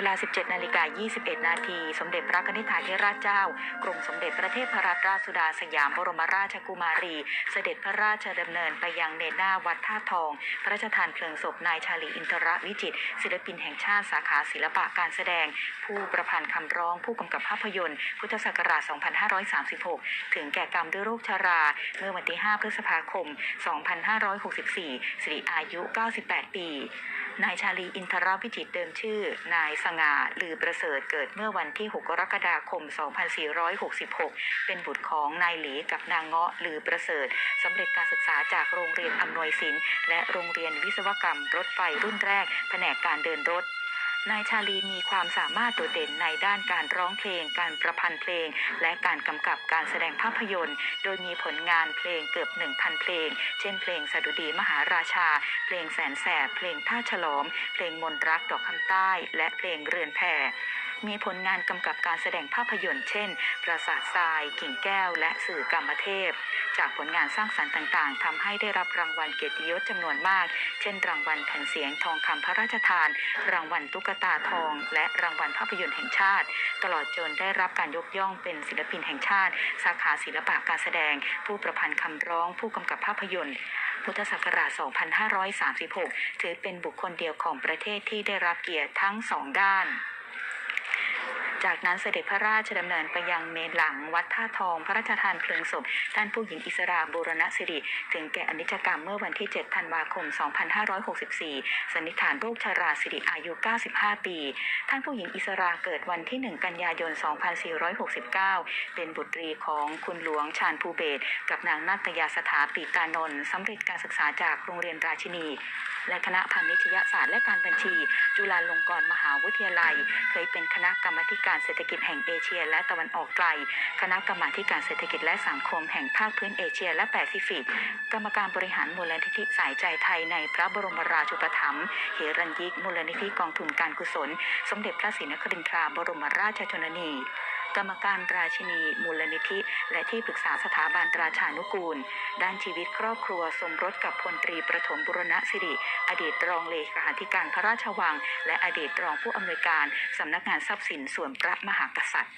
เวลา 17 นาฬิกา 21 นาที สมเด็จพระนิธิถาธิราชเจ้า กรมสมเด็จพระเทพรัตนราชสุดาสยามบรมราชกุมารี เสด็จพระราชดำเนินไปยังเนหน้าวัดท่าทอง พระราชทานเพลิงศพนายชาลีอินทรวิจิตรศิลปินแห่งชาติสาขาศิลปะการแสดง ผู้ประพันธ์คำร้องผู้กำกับภาพยนตร์ พุทธศักราช 2536 ถึงแก่กรรมด้วยโรคชรา เมื่อวันที่ 5 พฤษภาคม 2564 สิริอายุ 98 ปี นายชาลีอินทรวิจิตรเดิมชื่อ นายสง่าลือประเสริฐเกิดเมื่อวันที่ 6 กรกฎาคม 2466 เป็นบุตรของนายหลีกับนางเงาะลือประเสริฐสำเร็จการศึกษาจากโรงเรียนอำนวยศิลป์และโรงเรียนวิศวกรรมรถไฟรุ่นแรก แผนกการเดินรถ นายชาลีมีความสามารถโดดเด่นในด้านการร้องเพลง การประพันธ์เพลง และการกำกับการแสดงภาพยนตร์ โดยมีผลงานเพลงเกือบ 1,000 เพลง เช่น เพลงสดุดีมหาราชา เพลงแสนแสบ เพลงท่าฉลอม เพลงมนต์รักดอกคำใต้ และเพลงเรือนแพ มีผลงานกำกับการแสดงภาพยนตร์เช่น ปราสาททราย กิ่งแก้ว และสื่อกรรมเทพ จากผลงานสร้างสรรค์ต่างๆทำให้ได้รับรางวัลเกียรติยศจำนวนมาก เช่น รางวัลแผ่นเสียงทองคำพระราชทาน รางวัลตุ๊กตาทอง และรางวัลภาพยนตร์แห่งชาติ ตลอดจนได้รับการยกย่องเป็นศิลปินแห่งชาติ สาขาศิลปะการแสดง ผู้ประพันธ์คำร้อง ผู้กำกับภาพยนตร์พุทธศักราช 2536 ถือเป็นบุคคลเดียวของประเทศที่ได้รับเกียรติทั้งสองด้าน จากนั้นเสด็จพระราชดำเนินไปยังเมนหลังวัดท่าทอง พระราชทานเพลิงศพท่านผู้หญิงอิสราบูรณสิริ ถึงแก่อนิจกรรมเมื่อวันที่ 7 ธันวาคม 2564 สันนิษฐานโรคชาราสิริอายุ 95 ปี ท่านผู้หญิงอิสราเกิดวันที่ 1 กันยายน 2469 เป็นบุตรีของคุณหลวงชาญภูเบศกับนางนาตยาสถาปีตานนท์สำเร็จการศึกษาจากโรงเรียนราชินี และคณะพาณิชยศาสตร์และการบัญชี จุฬาลงกรณ์มหาวิทยาลัย เคยเป็นคณะกรรมาธิการเศรษฐกิจแห่งเอเชีย และตะวันออกไกล คณะกรรมาธิการเศรษฐกิจและสังคมแห่งภาคพื้นเอเชีย และแปซิฟิก กรรมการบริหารมูลนิธิสายใจไทยในพระบรมราชูปถัมภ์เฮรัญยิกมูลนิธิกองทุนการกุศล สมเด็จพระศรีนครินทราบรมราชชนนี กรรมการราชินี มูลนิธิ และที่ปรึกษาสถาบันตราชานุกูล ด้านชีวิตครอบครัวสมรสกับพลตรีประถมบุรณสิริ อดีตรองเลขาธิการพระราชวัง และอดีตรองผู้อำนวยการสำนักงานทรัพย์สินส่วนพระมหากษัตริย์